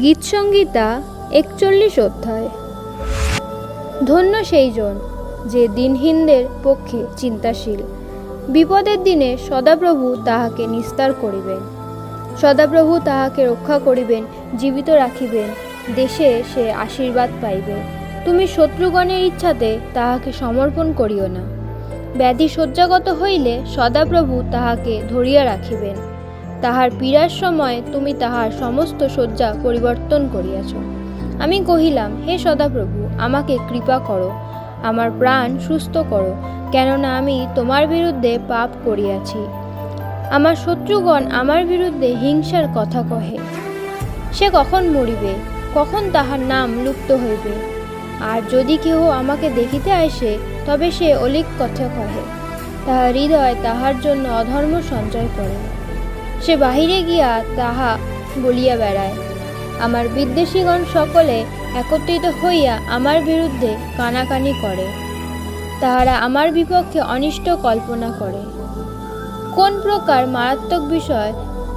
গীতসংগীতা একচল্লিশ অধ্যায়। ধন্য সেই জন যে দিনহীনদের পক্ষে চিন্তাশীল। বিপদের দিনে সদাপ্রভু তাহাকে নিস্তার করিবেন। সদাপ্রভু তাহাকে রক্ষা করিবেন, জীবিত রাখিবেন, দেশে সে আশীর্বাদ পাইবে। তুমি শত্রুগণের ইচ্ছাতে তাহাকে সমর্পণ করিও না। ব্যাধি শয্যাগত হইলে সদাপ্রভু তাহাকে ধরিয়া রাখিবেন। তাহার পীড়ার সময় তুমি তাহার সমস্ত শয্যা পরিবর্তন করিয়াছ। আমি কহিলাম, হে সদাপ্রভু, আমাকে কৃপা করো, আমার প্রাণ সুস্থ করো, কেননা আমি তোমার বিরুদ্ধে পাপ করিয়াছি। আমার শত্রুগণ আমার বিরুদ্ধে হিংসার কথা কহে। সে কখন মরিবে? কখন তাহার নাম লুপ্ত হইবে? আর যদি কেহ আমাকে দেখিতে আসে, তবে সে অলিক কথা কহে। তাহার হৃদয় তাহার জন্য অধর্ম সঞ্চয় করে। সে বাহিরে গিয়া তাহা বলিয়া বেড়ায়। আমার বিদ্বেষীগণ সকলে একত্রিত হইয়া আমার বিরুদ্ধে কানাকানি করে। তাহারা আমার বিপক্ষে অনিষ্ট কল্পনা করে। কোন প্রকার মারাত্মক বিষয়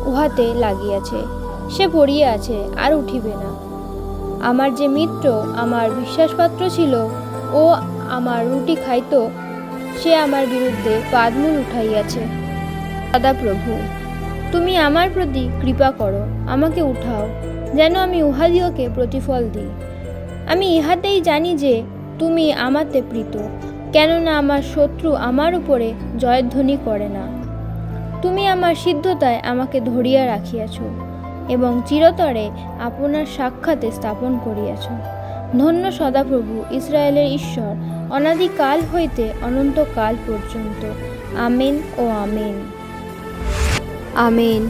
উহাতে লাগিয়াছে, সে পড়িয়া আছে আর উঠিবে না। আমার যে মিত্র, আমার বিশ্বাসপাত্র ছিল ও আমার রুটি খাইত, সে আমার বিরুদ্ধে পাদমূল উঠাইয়াছে। দাদা প্রভু তুমি আমার প্রতি কৃপা করো, আমাকে উঠাও, যেন আমি উহাদিওকে প্রতিফল দিই। আমি ইহাতেই জানি যে তুমি আমাতে প্রীত, কেননা আমার শত্রু আমার উপরে জয়ধ্বনি করে না। তুমি আমার সিদ্ধতায় আমাকে ধরিয়া রাখিয়াছ এবং চিরতরে আপনার সাক্ষাতে স্থাপন করিয়াছ। ধন্য সদাপ্রভু, ইসরায়েলের ঈশ্বর, অনাদিকাল হইতে অনন্তকাল পর্যন্ত। আমেন ও আমেন। আমেন